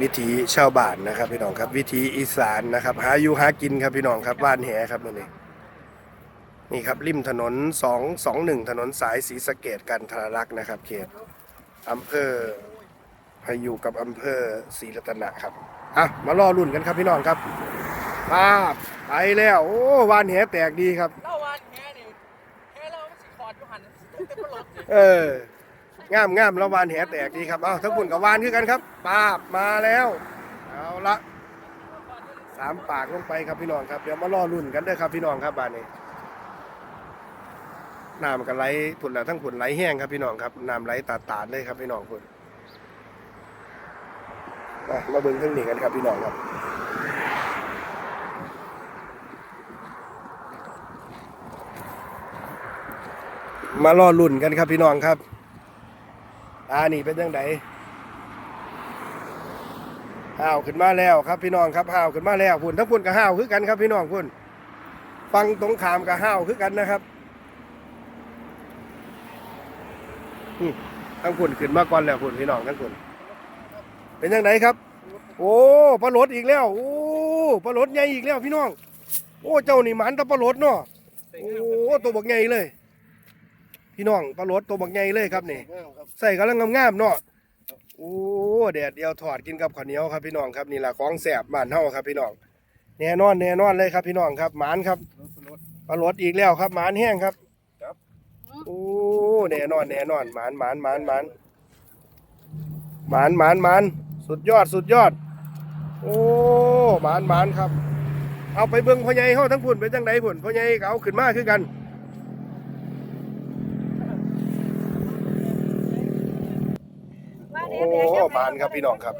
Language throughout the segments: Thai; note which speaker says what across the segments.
Speaker 1: วิถีชาวบ้านนะครับ พี่น้องครับ วิถีอีสานนะครับ หาอยู่หากินครับพี่น้องครับบ้านแหครับมื้อนี้นี่ครับริมถนน 221 ถนนสายศรีสะเกดกันทรลักษณ์นะครับ เขตอำเภอพายุกับอำเภอศรีรัตนะครับอะมารอรุ่นกันครับพี่น้องครับป้าบไปแล้วโอ้วานแหแตกดีครับ
Speaker 2: เล่าวันแค่นี่แค่เรามันสิคอร์ดอยู่หันเต็มตลอด
Speaker 1: เออ งามงามแล้ววานแหแตกดีครับเอาทั้งคุณกับวานคือกันครับปาบมาแล้วเอาละสามปากลงไปครับพี่น้องครับเดี๋ยวมารอรุ่นกันเด้อครับพี่น้องครับบ้านนี้น้ำกันไหลผุนแล้วทั้งผุนไหลแห้งครับพี่น้องครับน้ำไหลตาตาดเลยครับพี่น้องคุณมามาเบิ่งเครื่องนี้กันครับพี่น้องครับมารอรุ่นกันครับพี่น้องครับ อ่านี่เป็นยังไงห้าวขึ้นมาแล้วครับพี่น้องครับห้าวขึ้นมาแล้วพุ่นทั้งพุ่นกับห้าวคือกันครับพี่น้องพุ่นฟังตรงขามกับห้าวคือกันนะครับทั้งพุ่นขึ้นมาก่อนแล้วพุ่นพี่น้องทั้งพุ่นเป็นยังไงครับ โอ้ปลาหลดอีกแล้ว โอ้ปลาหลดใหญ่อีกแล้วพี่น้อง โอ้เจ้านี่หมันตะปลาหลดเนาะโอ้ตัวบักใหญ่เลย พี่น้องปลาโหลดตัวบักใหญ่เลยครับนี่ใส่กำลังงามๆเนาะโอ้แดดเดียวถอดกินกับข้าวเหนียวครับพี่น้องครับนี่แหละของแสบบ้านเฮาครับพี่น้องแน่นอนแน่นอนเลยครับพี่น้องครับหมานครับปลาโหลดอีกแล้วครับหมานแห้งครับโอ้แน่นอนแน่นอนหมานหมานหมานหมานหมานหมานหมานสุดยอดสุดยอด โอ้หมานหมานครับ เอาไปเบิ่งพ่อใหญ่เฮาทั้งพุ่นไปจังไดพุ่นพ่อใหญ่ก็เอาขึ้นมาคือกัน โอ้บานครับพี่น้องครับ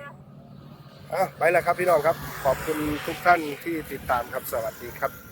Speaker 1: อะไปแล้วครับพี่น้องครับ ขอบคุณทุกท่านที่ติดตามครับสวัสดีครับ